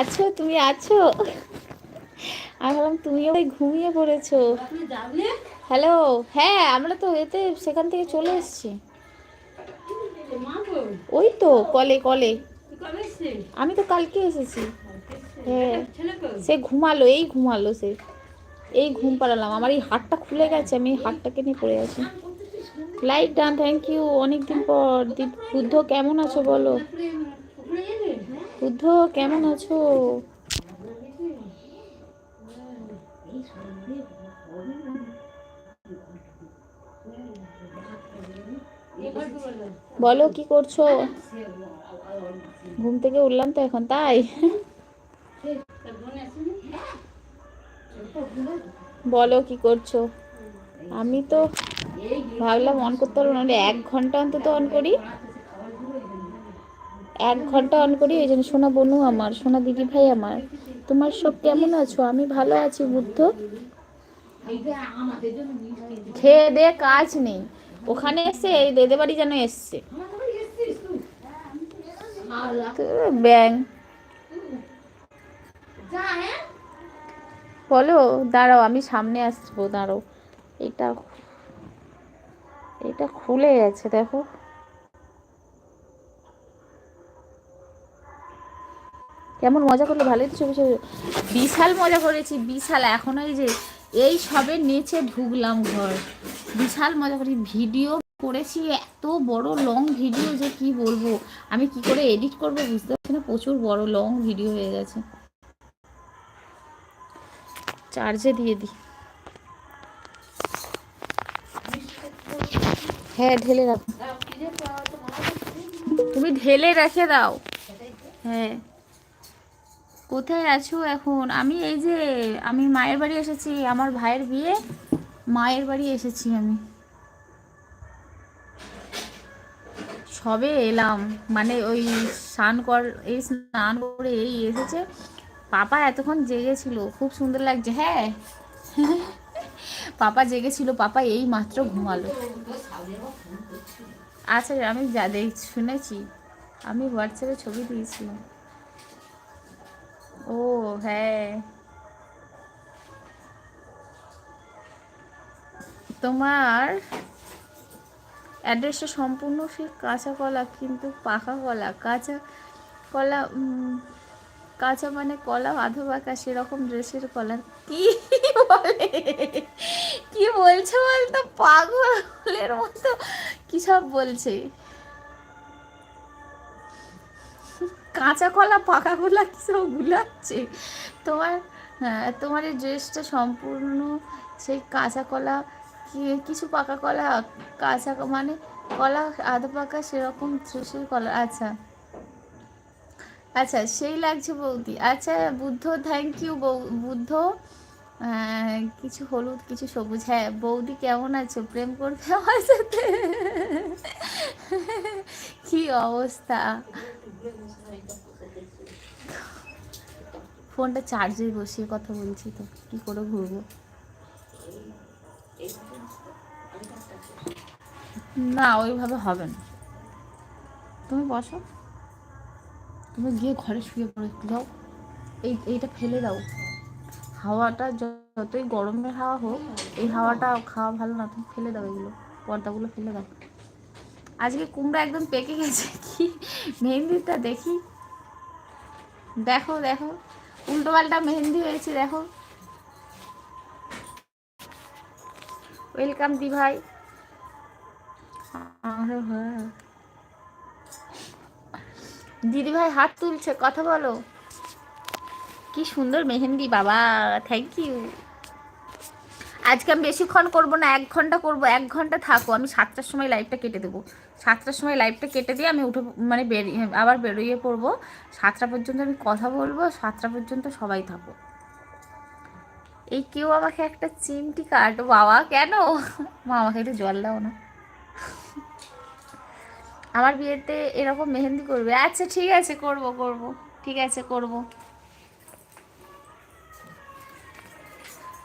আছো? তুমি আছো? আমি ভাবলাম তুমিও ওই ঘুমিয়ে পড়েছো। হ্যালো হ্যাঁ আমরা তো এতে সেখান থেকে চলে এসেছি। ওই তো কলে কলে। আমি তো কালকে এসেছি। হ্যাঁ সে ঘুমালো এই ঘুমালো সে। এই ঘুম পাড়ালাম। আমার এই হাতটা খুলে গেছে আমি এই হাতটাকে নিয়ে পড়ে আছি। লাইক ডান থ্যাংক ইউ অনেকদিন পর বুদ্ধ কেমন আছো বলো? বুদ্ধ, কেমন আছো? বলো, কি করছ? ঘুম থেকে উঠলাম তো এখন, তাই? বলো, কি করছ? আমি তো ভাবলাম অন করতে পারব না এক ঘণ্টা অন্তত অন করি। এক ঘণ্টা অন করি ওই জন্য সোনা বনু আমার, সোনা দিদি ভাই আমার। তোমার সব কেমন আছো? আমি ভালো আছি, বুদ্ধ। খেয়ে দে কাজ নেই। ওখানে এসে এই দেদে বাড়ি যেন এসছে। ব্যাং। বলো, দাঁড়াও, আমি সামনে আসব, দাঁড়াও। এটা এটা খুলে গেছে, দেখো। কেমন মজা করল? ভালোই তো ছবি ছবি। বিশাল মজা করেছি, বিশাল। এখন ওই যে, এই সবে নিচে ঢুকলাম ঘর। বিশাল মজা করেছি। ভিডিও করেছি, এত বড় লং ভিডিও যে কি বলব? আমি কি করে এডিট করব বুঝতে পারছি না। প্রচুর বড় লং ভিডিও হয়ে গেছে। চার্জে দিয়ে দিই হ্যাঁ ঢেলে রাখো। তুমি ঢেলে রেখে দাও। হ্যাঁ। কোথায় আছো এখন? আমি এই যে, আমি মায়ের বাড়ি এসেছি, আমার ভাইয়ের বিয়ে, মায়ের বাড়ি এসেছি আমি। সবে এলাম মানে ওই স্নান কর, এই স্নান করে এই এসেছে। পাপা এতক্ষণ জেগেছিল, খুব সুন্দর লাগছে হ্যাঁ? পাপা জেগেছিল, পাপা এই মাত্র ঘুমালো। আচ্ছা আমি যা দেখ, শুনেছি, আমি হোয়াটসঅ্যাপে ছবি দিয়েছিলাম ও হ্যাঁ। তোমার অ্যাড্রেসটা সম্পূর্ণ সে কাঁচা কলা, কিন্তু পাকা কলা। কাঁচা কলা কাঁচা মানে কলা আধো পাকা, সেরকম ড্রেসের কলা। কি বলে? কি বলছে বলতো? পাগলের মতো। কি সব বলছে? কাঁচা কলা পাকা কলা সব গুলাচ্ছে? তোমার তোমার এই ড্রেসটা সম্পূর্ণ সেই কাঁচা কলা কিছু পাকা কলা কাঁচা মানে কলা আধা পাকা সেরকম ড্রেসের কলা আচ্ছা। আচ্ছা সেই লাগছে বৌদি। আচ্ছা বুদ্ধ থ্যাংক ইউ বৌ, বুদ্ধ। কিছু হলুদ, কিছু সবুজ। হ্যাঁ বৌদি কেমন আছো? প্রেম করবে আমার সাথে? কি অবস্থা? ফোনটা চার্জে বসিয়ে কথা বলছি তো, কি করে ঘুরবো? না, ওইভাবে হবে না। তুমি বসো। তুমি গিয়ে ঘরে শুয়ে পড়ে যাও এই, এইটা ফেলে দাও। হাওয়াটা যতই গরমের হাওয়া হোক, এই হাওয়াটা খাওয়া ভালো না, তুমি ফেলে দাও এগুলো, পর্দাগুলো ফেলে দাও। আজকে কুমড়া একদম পেকে গেছে, কি মেহেন্দিটা দেখি। দেখো দেখো, উল্টো পাল্টা মেহেন্দি হয়েছে, দেখো। ওয়েলকাম দি ভাই। হ্যাঁ। দিদি ভাই হাত তুলছে, কথা বলো। কি সুন্দর মেহেন্দি, বাবা থ্যাংক ইউ আজকে আমি বেশিক্ষণ করব না, এক ঘণ্টা করব, এক ঘণ্টা থাকো, আমি সাতটার সময় লাইভটা কেটে দেবো। সাতটার সময় লাইভটা কেটে দিয়ে আমি উঠে মানে বেরিয়ে আবার বেরোইয়ে পড়ব। সাতটা পর্যন্ত আমি কথা বলব, সাতটা পর্যন্ত সবাই থাকো। এই কেউ আমাকে একটা চিমটি কাট, বাবা, কেন? মা, আমাকে একটু জল দাও না। আমার বিয়েতে এরকম মেহেন্দি করবে। আচ্ছা ঠিক আছে, করব করব, ঠিক আছে, করব।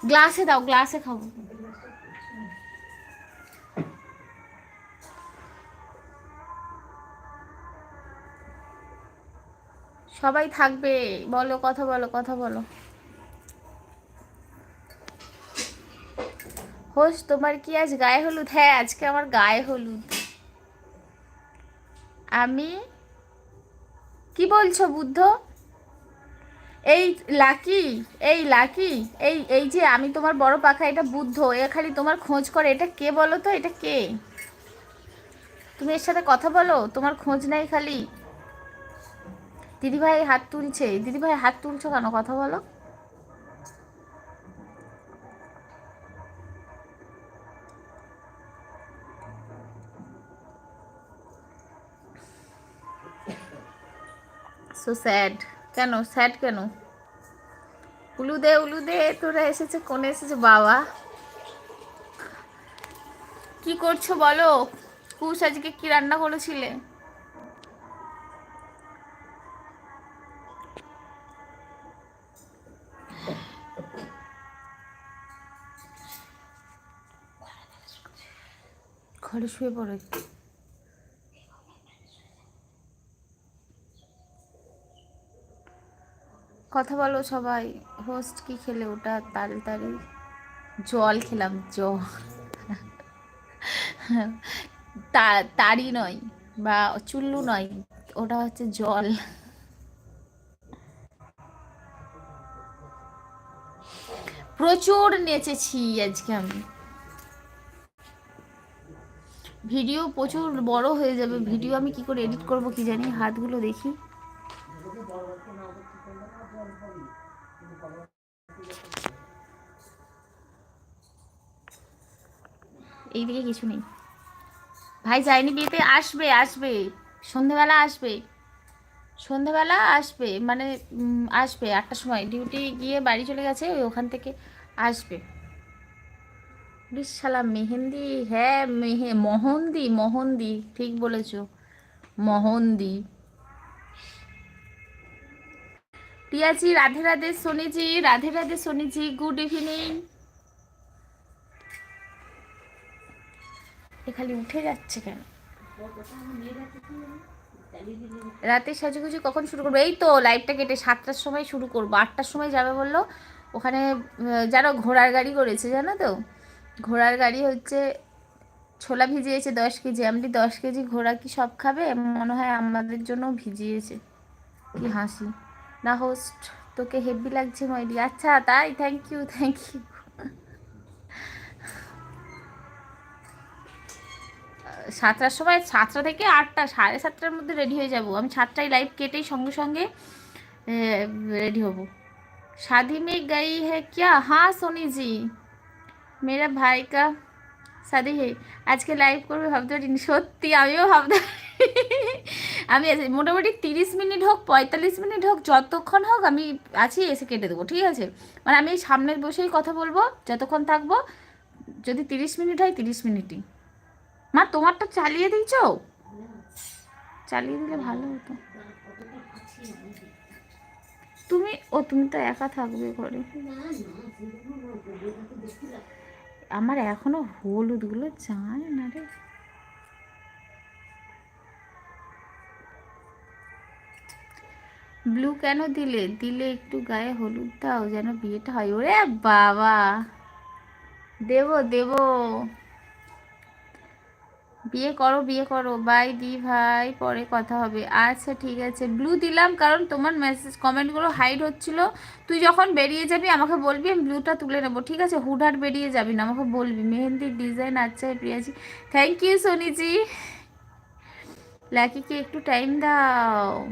গ্লাসে দাও, গ্লাসে খাব সবাই থাকবে, বলো, কথা বলো কথা বলো। হোস, তোমার কি আজ গায়ে হলুদ? হ্যাঁ আজকে আমার গায়ে হলুদ। আমি কি বলছো বুদ্ধ? এই লাকি এই লাকি, এই এই যে আমি তোমার বড় পাখা, এটা বুদ্ধ, এ খালি তোমার খোঁজ করে, এটা কে বলো তো, এটা কে? তুমি এর সাথে কথা বলো, তোমার খোঁজ নাই খালি। দিদিভাই হাত তুলছে, দিদিভাই হাত তুলছো কেন, কথা বলো। সো স্যাড কেন? স্যাড কেন? উলুদে উলুদে, তোরা এসেছে, কোনে এসেছে, বাবা? কি করছ বলো? কুশ আজকে কি রান্না করেছিলে? ঘরে শুয়ে পড়ে কথা বলো সবাই। হোস্ট কি খেলে ওটা? তাড়াতাড়ি জল খেলাম, জল। তাড়ি নয় বা চুল্লু নয়, ওটা হচ্ছে জল। প্রচুর নেচেছি আজকে আমি। ভিডিও প্রচুর বড় হয়ে যাবে। ভিডিও আমি কি করে এডিট করব কি জানি? হাতগুলো দেখি। এইদিকে কিছু নেই। ভাই যায়নি বিয়েতে? আসবে আসবে। সন্ধেবেলা আসবে। সন্ধেবেলা আসবে মানে আসবে আটটার সময়। ডিউটি গিয়ে বাড়ি চলে গেছে ওখান থেকে আসবে। বিশালা মেহেন্দি হ্যাঁ মেহে, মহন্দি মহন্দি, ঠিক বলেছ। মহন্দি। Priyaji, Radhe Radhe, Soniji, Radhe Radhe, Soniji, good evening. এ খালি উঠে যাচ্ছে কেন? রাতে সাজুগুজু কখন শুরু করব? এই তো লাইভটা কেটে সাতটার সময় শুরু করব। আটটার সময় যাবে বলল, ওখানে যারা ঘোড়ার গাড়ি করেছে, জানো তো? ঘোড়ার গাড়ি হচ্ছে, ছোলা ভিজিয়েছে দশ কেজি, আমি দশ কেজি ঘোড়া কি সব খাবে? মনে হয় আমাদের জন্য ভিজিয়েছে। কি হাসি। না হোস্ট তোকে হেভি লাগছে ময়দি আচ্ছা তাই থ্যাংক ইউ থ্যাংক ইউ সাতটার সময় সাতটা থেকে আটটা সাড়ে সাতটার মধ্যে রেডি হয়ে যাব আমি সাতটায় লাইভ কেটেই সঙ্গে সঙ্গে রেডি হব शादी में गई है क्या हाँ सोनी जी मेरा भाई का শাদি হে আজকে লাইভ করবে ভাবতে পারিনি সত্যি আমিও ভাবতে আমি মোটামুটি তিরিশ মিনিট হোক পঁয়তাল্লিশ মিনিট হোক যতক্ষণ হোক আমি আছি এসে কেটে দেবো ঠিক আছে মানে আমি সামনের বসেই কথা বলবো যতক্ষণ থাকবো যদি তিরিশ মিনিট হয় তিরিশ মিনিটই মা, তোমারটা চালিয়ে দিয়েছ? চালিয়ে দিলে ভালো হতো। তুমি, ও, তুমি তো একা থাকবে ঘরে। আমার এখনও হলুদগুলো চায় না রে। ব্লু কেন দিলে? দিলে একটু গায়ে হলুদ দাও, যেন বিয়েটা হয়। ওরে বাবা! দেব দেব! বিয়ে করো বিয়ে করো। বাই দি ভাই, পরে কথা হবে। আচ্ছা ঠিক আছে। ব্লু দিলাম কারণ তোমার মেসেজ কমেন্টগুলো হাইড হচ্ছিল। তুই যখন বেরিয়ে যাবি, আমাকে বলবি, আমি ব্লুটা তুলে নেব, ঠিক আছে? হুডহাট বেরিয়ে যাবি না, আমাকে বলবি। মেহেন্দির ডিজাইন আচ্ছা প্রিয়াজি। Thank you Soniji. লাকিকে একটু টাইম দাও।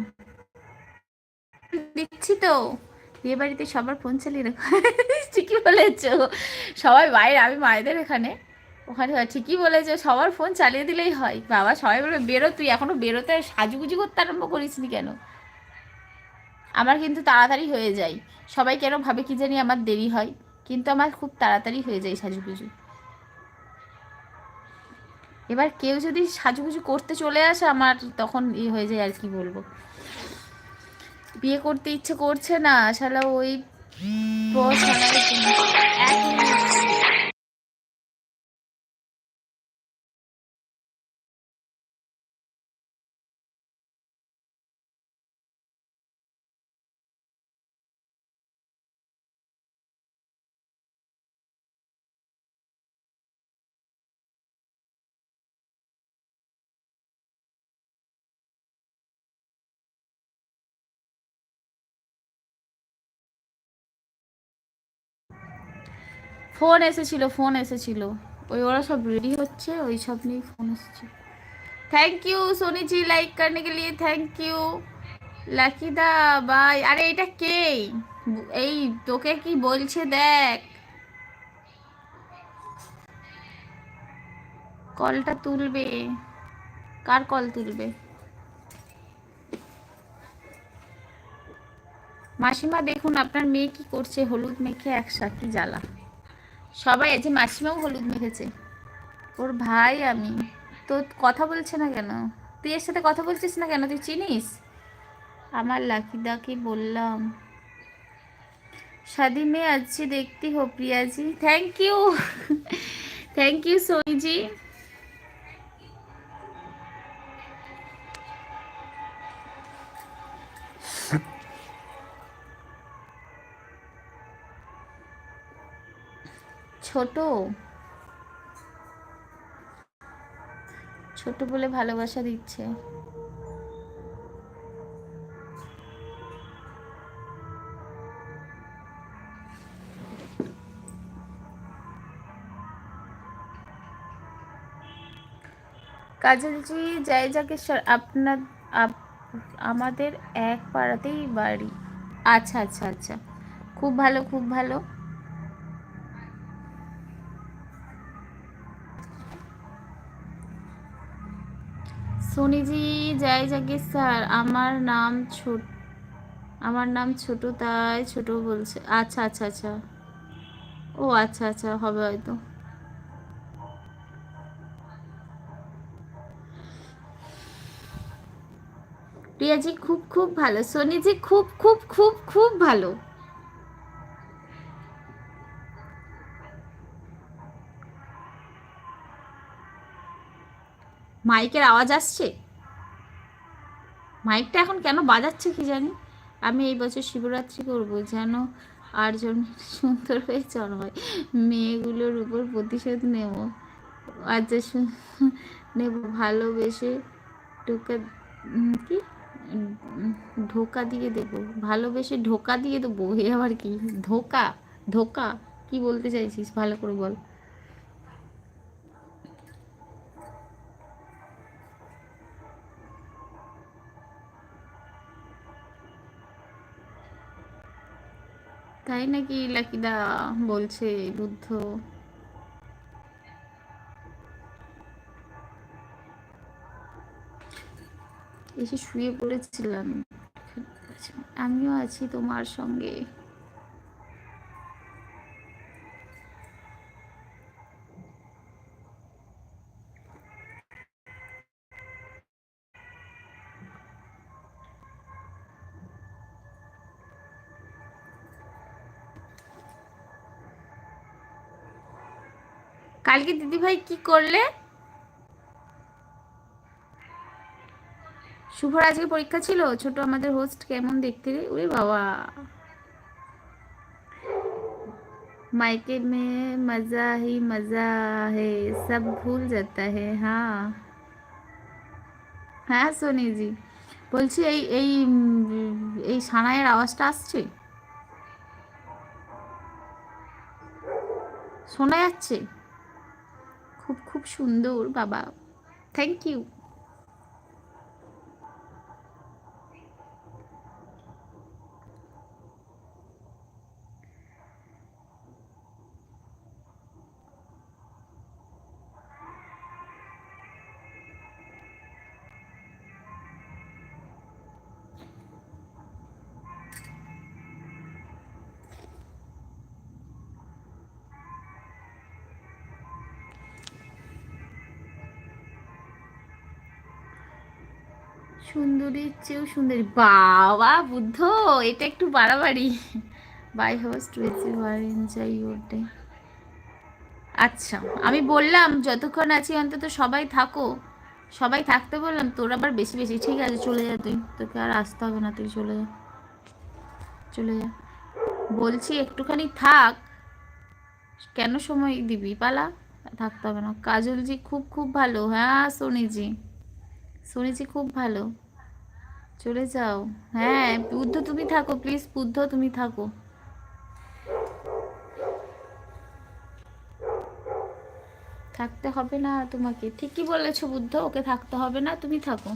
দিচ্ছি তো। বিয়ে বাড়িতে সবার ফোন চালিয়ে রাখো। ঠিকই বলেছ। সবাই বাইরে, আমি মায়েদের এখানে। ওখানে ঠিকই বলেছে, সবার ফোন চালিয়ে দিলেই হয়। বাবা সবাই বলবে, বেরো তুই, এখনও বেরোতে সাজুগুজি করতে আরম্ভ করিস নি কেন? আমার কিন্তু তাড়াতাড়ি হয়ে যায়। সবাই কেন ভাবে কি জানি আমার দেরি হয়, কিন্তু আমার খুব তাড়াতাড়ি হয়ে যায় সাজুগুজু। এবার কেউ যদি সাজুগুজু করতে চলে আসে, আমার তখন ই হয়ে যায় আর কি বলব। বিয়ে করতে ইচ্ছে করছে না, শালা ওই ফোন এসেছিল ফোন এসেছিল। ওই ওরা সব রেডি হচ্ছে, ওই সব নিয়ে ফোন এসেছে। থ্যাংক ইউ সোনিজি লাইক করতে কে লিয়ে থ্যাংক ইউ লাকিদা বাই আরে এটা কে? এই তোকে কি বলছে দেখ। কলটা তুলবে। কার কল তুলবে? মাসিমা, দেখুন, আপনার মেয়ে কি করছে? হলুদ মেখে একসাথে জ্বালা। সবাই আছে মাসিমাও হলুদ মেখেছে। ওর ভাই আমি। তো কথা বলছে না কেন? তুই এর সাথে কথা বলছিস না কেন? তুই চিনিস? আমার লাকিদাকে বললাম। সাদি মেয়ে আজকে দেখতে হো Priyaji. Thank you thank you Soniji ছোট? ছোট বলে ভালোবাসা দিচ্ছে। কাজলজি জয় জাগেশ্বর আপনার, আপ- আমাদের এক পাড়াতেই বাড়ি। আচ্ছা আচ্ছা আচ্ছা। খুব ভালো খুব ভালো। সোনিজি জয় স্যার, আমার নাম ছোট, আমার নাম ছোট তাই ছোট বলছে। আচ্ছা আচ্ছা আচ্ছা। ও আচ্ছা আচ্ছা হবে হয়তো। প্রিয়াজি, খুব খুব ভালো। সোনিজি, খুব খুব খুব খুব ভালো। মাইকের আওয়াজ আসছে? মাইকটা এখন কেন বাজাচ্ছে কি জানি? আমি এই বছর শিবরাত্রি করব যেন আটজন সুন্দর হয়ে জন্মায় মেয়েগুলোর উপর প্রতিশোধ নেব। আচ্ছা নেব ভালোবেসে টোকা কি? ধোকা দিয়ে দেব। ভালোবেসে ঢোকা দিয়ে দেবো। হে আবার কি? ধোকা? ধোকা? কি বলতে চাইছিস? ভালো করে বল। তাই নাকি লাকিদা বলছে বুদ্ধ এসে শুয়ে পড়েছিলাম। আমিও আছি তোমার সঙ্গে। কালকে দিদিভাই কি করলে? শুভর আজকে পরীক্ষা ছিল, ছোট আমাদের হোস্ট কেমন দেখতে রে? উরে বাবা। মাইকে মে মজা হি মজা হে, সব ভুল যাতা হে হ্যাঁ। হ্যাঁ সোনিজি বলছি এই এই এই সানাইয়ের আওয়াজটা আসছে? শোনা যাচ্ছে? খুব খুব সুন্দর বাবা। থ্যাংক ইউ সুন্দরীর চেয়েও সুন্দরী। বাবা, বুদ্ধ, এটা একটু বাড়াবাড়ি। বাই হোস্ট আর এনজয় ইউর ডে। আচ্ছা আমি বললাম, যতক্ষণ আছি অন্তত সবাই থাকো। সবাই থাকতে বললাম, তোর আবার বেশি বেশি। ঠিক আছে, চলে যা তুই। তোকে আর আসতে হবে না, তুই চলে যা। চলে যা। বলছি, একটুখানি থাক। কেন সময় দিবি? পালা। থাকতে হবে না। কাজলজি খুব খুব ভালো। হ্যাঁ সোনিজি। শুনেছি খুব ভালো। চলে যাও। হ্যাঁ বুদ্ধ তুমি থাকো প্লিজ বুদ্ধ তুমি থাকো। থাকতে হবে না তোমাকে। ঠিকই বলেছ বুদ্ধ, ওকে থাকতে হবে না, তুমি থাকো।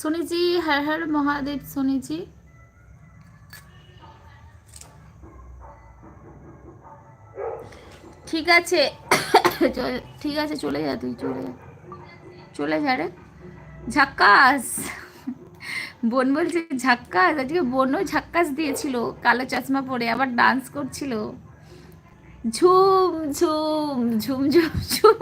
সোনিজি হর হর মহাদেব সোনিজি। ঠিক আছে ঠিক আছে, চলে যা তুই, চলে যা। চলে যা রে। ঝাক্কাস। বোন বলছে, ঝাক্কাস, আজকে বোনও ঝাক্কাস দিয়েছিল, কালো চশমা পরে আবার ডান্স করছিল। ঝুম ঝুম ঝুম ঝুম ঝুম।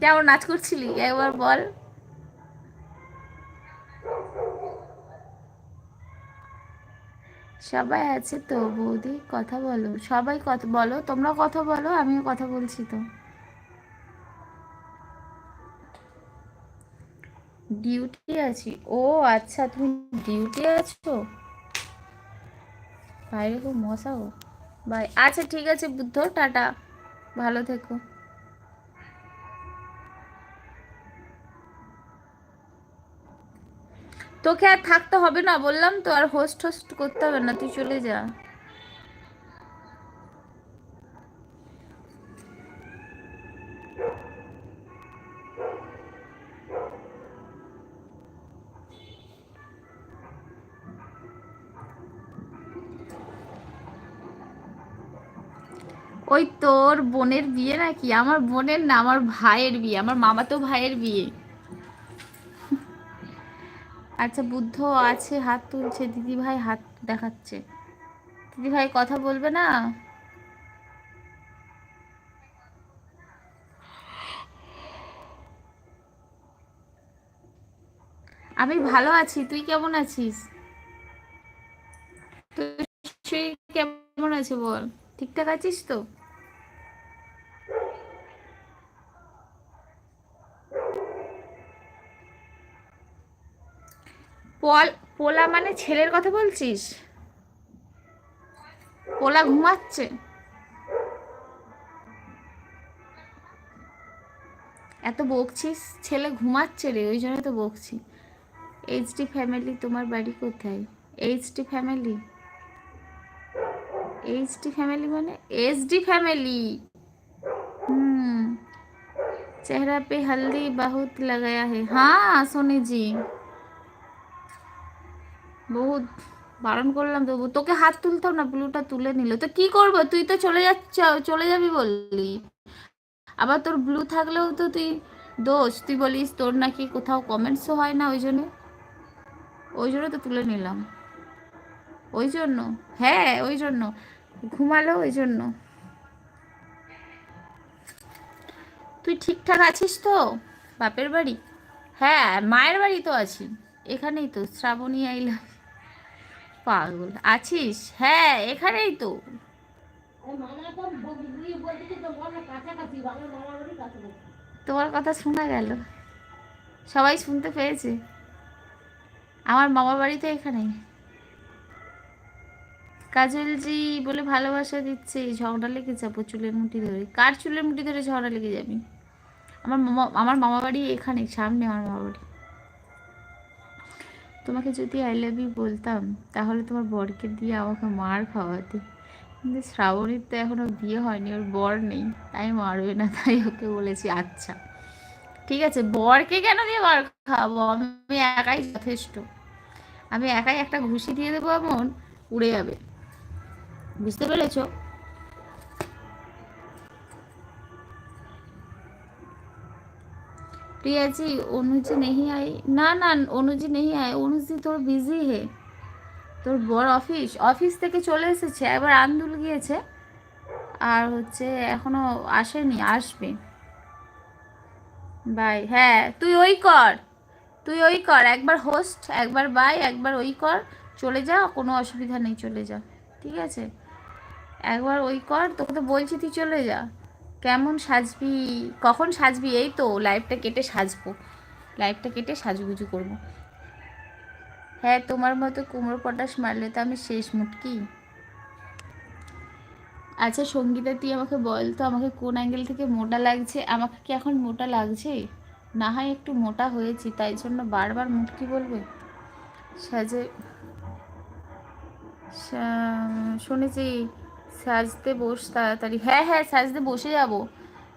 কেমন নাচ করছিলি? একবার বল। সবাই আছে তো বৌদি? কথা বলো। সবাই কথা বলো। তোমরা কথা বলো, আমিও কথা বলছি তো। ডিউটি আছি। ও আচ্ছা তুমি ডিউটি আছো? বাইরে খুব মশা গো। বাই আচ্ছা ঠিক আছে বুদ্ধ টাটা। ভালো থেকো। তোকে আর থাকতে হবে না, বললাম তো, আর হোস্ট হোস্ট করতে হবে না, তুই চলে যা। ওই তোর বোনের বিয়ে নাকি? আমার বোনের না, আমার ভাইয়ের বিয়ে, আমার মামাতো ভাইয়ের বিয়ে। আচ্ছা বুদ্ধ আছে, হাত তুলছে দিদি ভাই হাত দেখাচ্ছে। দিদি ভাই কথা বলবে না? আমি ভালো আছি, তুই কেমন আছিস? তুই কেমন আছে বল? ঠিকঠাক আছিস তো? পল পোলা মানে ছেলের কথা বলছিস পোলা ঘুমাচ্ছে এত বকছিস ছেলে ঘুমাচ্ছে রে ওই জন্য তো বকছি এইচডি ফ্যামিলি তোমার বাড়ি কোথায় এইচডি ফ্যামিলি এইচডি ফ্যামিলি মানে एचडी फैमिली हम्म चेहरा पे हल्दी बहुत लगाया है हाँ सोनी जी বহুত বারণ করলাম তবু। তোকে হাত তুলতাম না, ব্লুটা তুলে নিল। তো কি করব? তুই তো চলে যাচ্ছ, চলে যাবি বললি। আবার তোর ব্লু থাকলেও তো তুই দোষ। তুই বলিস তোর নাকি কোথাও কমেন্টসও হয় না, ওই জন্য। ওই জন্য তো তুলে নিলাম। ওই জন্য? হ্যাঁ ওই জন্য। ঘুমালো, ওই জন্য। তুই ঠিকঠাক আছিস তো? বাপের বাড়ি? হ্যাঁ মায়ের বাড়ি তো আছি। এখানেই তো, শ্রাবণী আইলা পাগল। আছিস? হ্যাঁ এখানেই তো। তোমার কথা শোনা গেল। সবাই শুনতে পেয়েছে। আমার মামা বাড়ি তো এখানেই। কাজলজি বলে ভালোবাসা দিচ্ছে ঝগড়া লেগে যাব চুলের মুঠি ধরে। কার চুলের মুঠি ধরে ঝগড়া লেগে যাবি? আমার মামা আমার মামা বাড়ি এখানে সামনে আমার মামা বাড়ি। তোমাকে যদি আই লাভ ইউ বলতাম, তাহলে তোমার বরকে দিয়ে আমাকে মার খাওয়াতে। কিন্তু শ্রাবণীর তো এখনও বিয়ে হয়নি, ওর বর নেই, তাই মারবে না, তাই ওকে বলেছি আচ্ছা ঠিক আছে, বরকে কেন দিয়ে মার খাওয়াবো? আমি একাই যথেষ্ট। আমি একাই একটা ঘুষি দিয়ে দেবো, এমন উড়ে যাবে। বুঝতে পেরেছ? प्रिया जी অনু जी नहीं आई না না অনু जी नहीं आए অনু जी তোর বিজি হে তোর বড় অফিস অফিস থেকে চলে এসেছে একবার আন্দুল গিয়েছে আর হচ্ছে এখনো আসেনি আসবে বাই হ্যাঁ তুই ওই কর তুই ওই কর একবার হোস্ট একবার বাই একবার ওই কর চলে যা কোনো অসুবিধা নেই চলে যা ঠিক আছে একবার ওই কর তোকে তো বলছি তুই চলে যা কেমন সাজবি, কখন সাজবি? এই তো লাইভটা কেটে সাজবো। লাইভটা কেটে সাজুগুজু করব। হ্যাঁ তোমার মতো কুমড়ো পটাশ মারলে তো আমি শেষ মুটকি। আচ্ছা সঙ্গীতা, তুই আমাকে বল তো, আমাকে কোন অ্যাঙ্গেল থেকে মোটা লাগছে? আমাকে কি এখন মোটা লাগছে? না হয় একটু মোটা হয়েছি, তাই জন্য বারবার মুটকি বলবে। সাজে শুনেছি সাজতে বস তাড়াতাড়ি। হ্যাঁ হ্যাঁ সাজতে বসে যাব।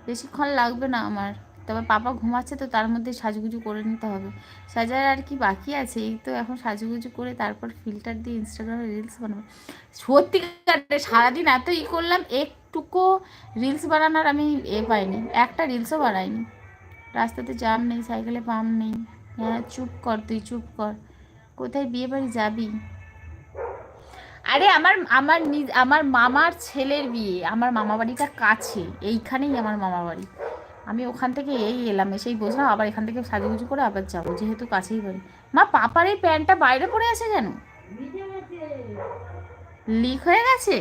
বেশিক্ষণ লাগবে না আমার। তবে পাপা ঘুমাচ্ছে তো, তার মধ্যে সাজুগুজু করে নিতে হবে। সাজার আর কি বাকি আছে? এই তো এখন সাজুগুজু করে তারপর ফিল্টার দিয়ে ইনস্টাগ্রামে রিলস বানাবো। সত্যিকারে সারাদিন এত ই করলাম, একটুকু রিলস বানানোর আমি এ পাইনি। একটা রিলসও বানাইনি। রাস্তাতে জাম নেই সাইকেলে পাম্প নেই। হ্যাঁ চুপ কর তুই, চুপ কর। কোথায় বিয়ে বাড়ি যাবি? আরে আমার আমার নিজ আমার মামার ছেলের বিয়ে আমার মামা বাড়িটা কাছে এইখানেই আমার মামা বাড়ি আমি ওখান থেকে এই এলাম এসেই বসলাম আবার এখান থেকে সাজুগুজু করে আবার যাব যেহেতু কাছেই বাড়ি। মা পাপার এই প্যান্টটা বাইরে পড়ে আছে কেন? লিক হয়ে গেছে?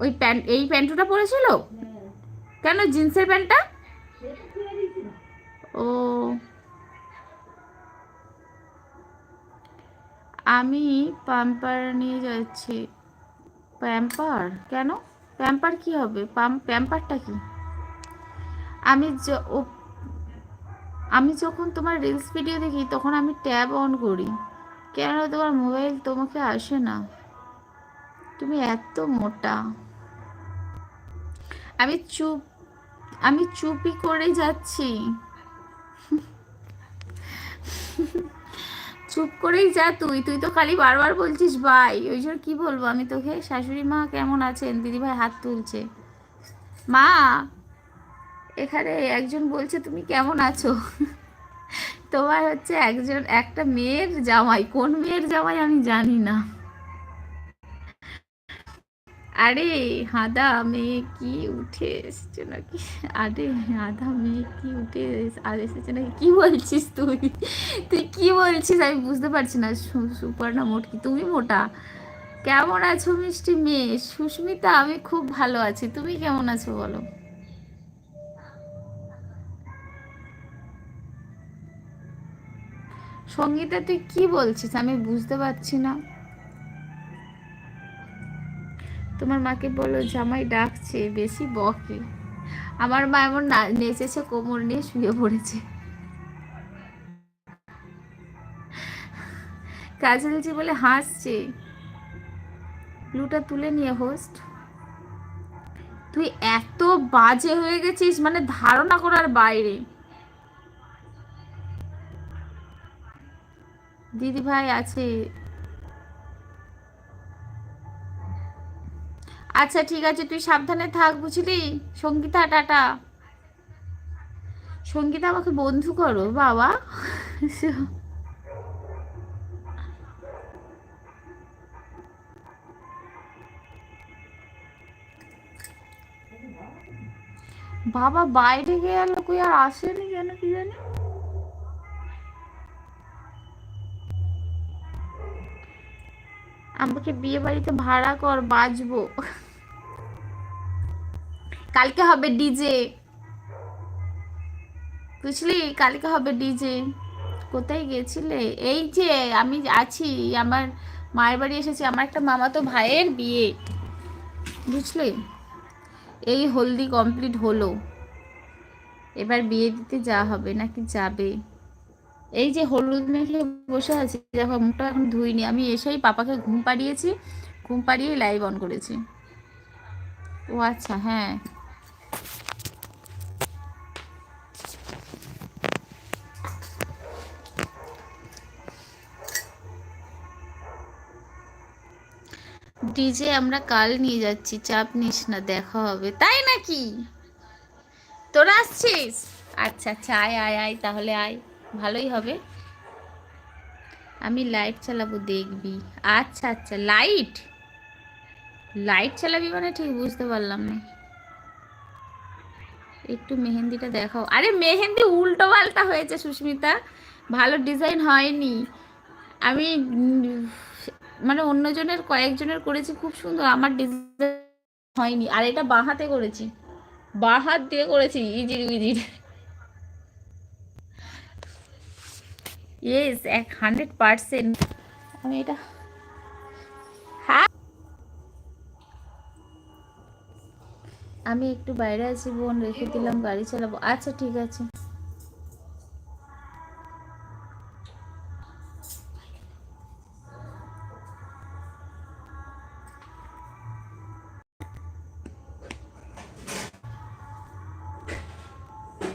ওই প্যান্ট এই প্যান্টটা পরেছিল কেন জিন্সের প্যান্টটা? ও। আমি পাম্পার নিয়ে যাচ্ছি। প্যাম্পার কেন? প্যাম্পার কি হবে? প্যাম্পারটা কি? আমি আমি যখন তোমার রিলস ভিডিও দেখি, তখন আমি ট্যাব অন করি। কেন তোমার মোবাইল তোমাকে আসে না? তুমি এত মোটা। আমি চুপ, আমি চুপি করে যাচ্ছি। চুপ করেই যা তুই তুই তো খালি বারবার বলছিস ভাই ওই জন্য কি বলব? আমি তোকে, শাশুড়ি মা কেমন আছেন? দিদি ভাই হাত তুলছে। মা, এখানে একজন বলছে, তুমি কেমন আছো? তোমার হচ্ছে একজন, একটা মেয়ের জামাই। কোন মেয়ের জামাই আমি জানি না। আরে হাদা মেয়ে কি উঠে এসছে নাকি? আরে হাদা মেয়ে কি উঠে আর এসেছে নাকি? কি বলছিস তুই? তুই কি বলছিস? আমি বুঝতে পারছি না। সুপর্ণা মোটকি তুমি মোটা? কেমন আছো মিষ্টি মেয়ে? সুস্মিতা, আমি খুব ভালো আছি। তুমি কেমন আছো বলো? সঙ্গীতা, তুই কি বলছিস? আমি বুঝতে পারছি না। তোমার মাকে বলো, জামাই ডাকছে, বেশি বকে। আমার মা এমন নেচেছে, কোমর নিয়ে শুয়ে পড়েছে। কাজে দিয়েছি বলে, হাসছে। ব্লুটা তুলে নিয়ে হোস্ট তুই এত বাজে হয়ে গেছিস মানে ধারণা করার বাইরে। দিদি ভাই আছে আচ্ছা ঠিক আছে, তুই সাবধানে থাক, বুঝলি? সঙ্গীতা, টাটা। সঙ্গীতা, আমাকে বন্ধু করো, বাবা। বাবা, বাইরে গেল কই? আর আসেনি কেন, কি জানি? আমাকে বিয়ে বাড়িতে ভাড়া কর, বাজবো। কালকে হবে ডিজে। বুঝলি? কালকে হবে ডিজে। কোথায় গেছিলে? এই যে আমি আছি, আমার মায়ের বাড়ি এসেছি, আমার একটা মামাতো ভাইয়ের বিয়ে। বুঝলি? এই হলদি কমপ্লিট হলো। এবার বিয়ে দিতে যা হবে, নাকি যাবে? এই যে হলুদ মেখে বসে আছি, দেখো মুখটা এখন ধুইনি। আমি এসেই পাপাকে ঘুম পাড়িয়েছি, ঘুম পাড়িয়ে লাইভ অন করেছি। ও আচ্ছা হ্যাঁ। ডিজে, আমরা কাল নিয়ে যাচ্ছি। চাপ নিস না, দেখা হবে। তাই নাকি? তোরা আসছিস? আচ্ছা আচ্ছা আয় আয় আয়, তাহলে আয়। ভালোই হবে। আমি লাইট চালাবো, দেখবি। আচ্ছা আচ্ছা লাইট? লাইট চালাবি মানে ঠিক বুঝতে পারলাম না। একটু মেহেন্দিটা দেখাও। আরে মেহেন্দি উল্টো পাল্টা হয়েছে সুস্মিতা। ভালো ডিজাইন হয়নি। আমি মানে অন্যজনের, কয়েকজনের করেছি, খুব সুন্দর। আমার ডিজাইন হয়নি। আর এটা বাঁ হাতে করেছি। বাঁ হাত দিয়ে করেছি ইজির ইজির ইয়েস এক হান্ড্রেড পার্সেন্ট আমি এটা আমি একটু বাইরে আছি বোন রেখে দিলাম গাড়ি চালাবো। আচ্ছা ঠিক আছে।